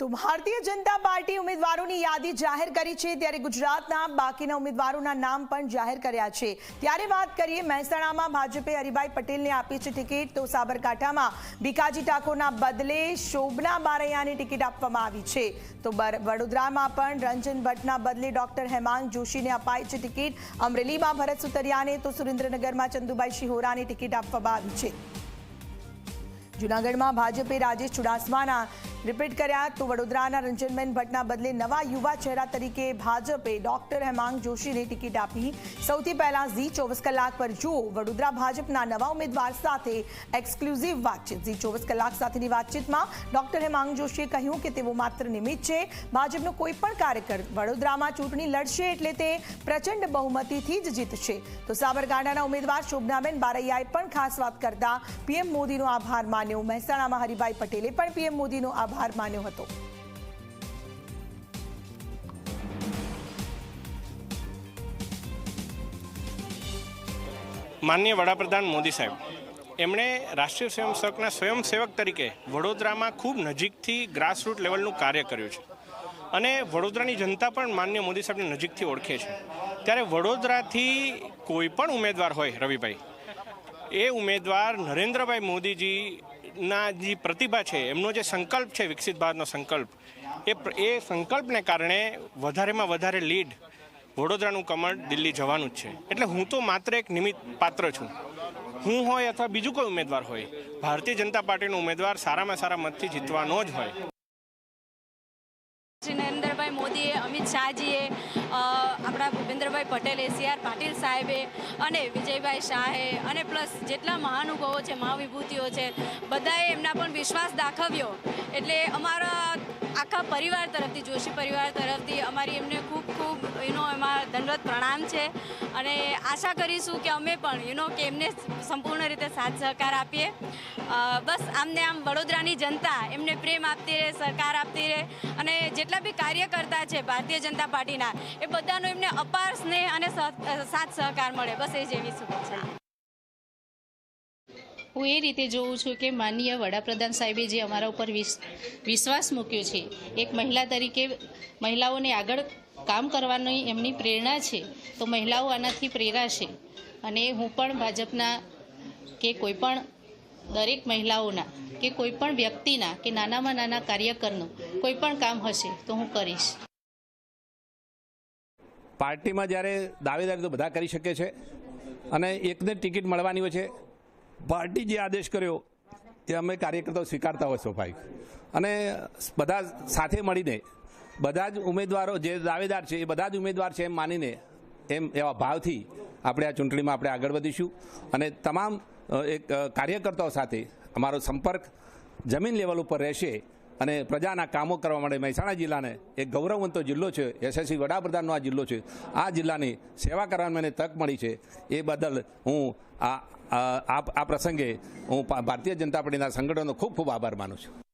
તો ભારતીય જનતા પાર્ટી ઉમેદવારોની યાદી જાહેર કરી છે. ત્યારે ગુજરાતના બાકીના ઉમેદવારોના નામ પણ જાહેર કર્યા છે. ત્યારે વાત કરીએ મહેસાણામાં ભાજપે હરિભાઈ પટેલને આપી છે ટિકિટ. તો સાબરકાંઠામાં ભીકાજી ઠાકોરના બદલે શોભના બારૈયાની ટિકિટ આપવામાં આવી છે. તો વડોદરામાં પણ રંજન ભટ્ટના બદલે ડોક્ટર હેમાંગ જોશીને અપાઈ છે ટિકિટ. અમરેલીમાં ભરત સુતરિયાને તો સુરેન્દ્રનગરમાં ચંદુભાઈ શિહોરાની ટિકિટ આપવામાં આવી છે. જૂનાગઢમાં ભાજપે રાજેશ ચુડાસમાના રિપીટ કર્યા. તો વડોદરાના રંજનબેન ભટ્ટના બદલે નવા યુવા ચહેરા તરીકે ભાજપે ડોક્ટર હેમાંગ જોશીને ટિકિટ આપી. સૌથી પહેલા ઝી ચોવીસ કલાક પર જુઓ. વડોદરા ભાજપના નવા ઉમેદવાર સાથે એક્સક્લુઝિવ વાતચીત. ઝી ચોવીસ કલાક સાથેની વાતચીતમાં ડોક્ટર હેમાંગ જોશીએ કહ્યું કે તેઓ માત્ર નિમિત્ત છે. ભાજપનો કોઈ પણ કાર્યકર વડોદરામાં ચૂંટણી લડશે એટલે તે પ્રચંડ બહુમતીથી જ જીતશે. તો સાબરકાંઠાના ઉમેદવાર શોભનાબેન બારૈયાએ પણ ખાસ વાત કરતા પીએમ મોદીનો આભાર માન્યો. મહેસાણામાં હરિભાઈ પટેલે પણ પીએમ મોદીનો આભાર માન્યો હતો. માનનીય વડાપ્રધાન મોદી સાહેબ, એમણે રાષ્ટ્રીય સ્વયંસેવકના સ્વયંસેવક તરીકે વડોદરામાં ખૂબ નજીકથી ગ્રાસરૂટ લેવલનું કાર્ય કર્યું છે. અને વડોદરાની જનતા પણ માન્ય મોદી સાહેબને નજીકથી ઓળખે છે. ત્યારે વડોદરાથી કોઈ પણ ઉમેદવાર હોય રવિભાઈ, એ ઉમેદવાર નરેન્દ્રભાઈ મોદીજીના જે પ્રતિભા છે, એમનો જે સંકલ્પ છે, વિકસિત ભારતનો સંકલ્પ, એ એ સંકલ્પને કારણે વધારેમાં વધારે લીડ વડોદરાનું કમળ દિલ્હી જવાનું જ છે. એટલે હું તો માત્ર એક નિમિત્ત પાત્ર છું. હું હોય અથવા બીજું કોઈ ઉમેદવાર હોય, ભારતીય જનતા પાર્ટીનો ઉમેદવાર સારામાં સારા મતથી જીતવાનો જ હોય. શ્રી નરેન્દ્રભાઈ મોદીએ, અમિત શાહજીએ આપણા ભૂપેન્દ્રભાઈ પટેલે, સી આર પાટીલ સાહેબે અને વિજયભાઈ શાહે અને પ્લસ જેટલા મહાનુભાવો છે, મહાવિભૂતિઓ છે, બધાએ એમના પણ વિશ્વાસ દાખવ્યો. એટલે અમારા આખા પરિવાર તરફથી, જોશી પરિવાર તરફથી અમારી એમને ખૂબ ખૂબ યુનો દંડવત પ્રણામ છે. અને આશા કરીશું કે અમે પણ યુનો કે એમને સંપૂર્ણ રીતે સાથ સહકાર આપીએ. બસ આમને આમ વડોદરાની જનતા એમને પ્રેમ આપતી રહે, સહકાર આપતી રહે. અને જેટલા બી કાર્યકર્તા છે ભારતીય જનતા પાર્ટીના, એ બધાનો એમને અપાર સ્નેહ અને સાથ સહકાર મળે. બસ એ જ એવી શુભેચ્છા. હું એ રીતે જોઉં છું કે માનનીય વડાપ્રધાન સાહેબે જે અમારા ઉપર વિસ- વિશ્વાસ મૂક્યો છે, એક મહિલા તરીકે મહિલાઓને આગળ કામ કરવાની એમની પ્રેરણા છે, તો મહિલાઓ આનાથી પ્રેરાશે અને હું પણ ભાજપના કે કોઈપણ દરેક મહિલાઓના કે કોઈ પણ વ્યક્તિના કે નાનામાં નાના કાર્યકરનું કોઈ પણ કામ હશે તો હું કરીશ. પાર્ટીમાં જ્યારે દાવેદારી તો બધા કરી શકે છે અને એકને ટિકિટ મળવાની હોય છે પાર્ટી જે આદેશ કર્યો, એ અમે કાર્યકર્તાઓ સ્વીકારતા હોય સ્વાભાવિક. અને બધા સાથે મળીને, બધા જ ઉમેદવારો જે દાવેદાર છે, એ બધા જ ઉમેદવાર છે એમ માનીને, એમ એવા ભાવથી આપણે આ ચૂંટણીમાં આપણે આગળ વધીશું. અને તમામ એક કાર્યકર્તાઓ સાથે અમારો સંપર્ક જમીન લેવલ ઉપર રહેશે અને પ્રજાના કામો કરવા માટે મહેસાણા જિલ્લાને એક ગૌરવવંતો જિલ્લો છે યશસ્વી વડાપ્રધાનનો આ જિલ્લો છે. આ જિલ્લાની સેવા કરવાની મને તક મળી છે. એ બદલ હું આ આ આ- પ્રસંગે હું ભારતીય જનતા પાર્ટીના સંગઠનનો ખૂબ ખૂબ આભાર માનું છું.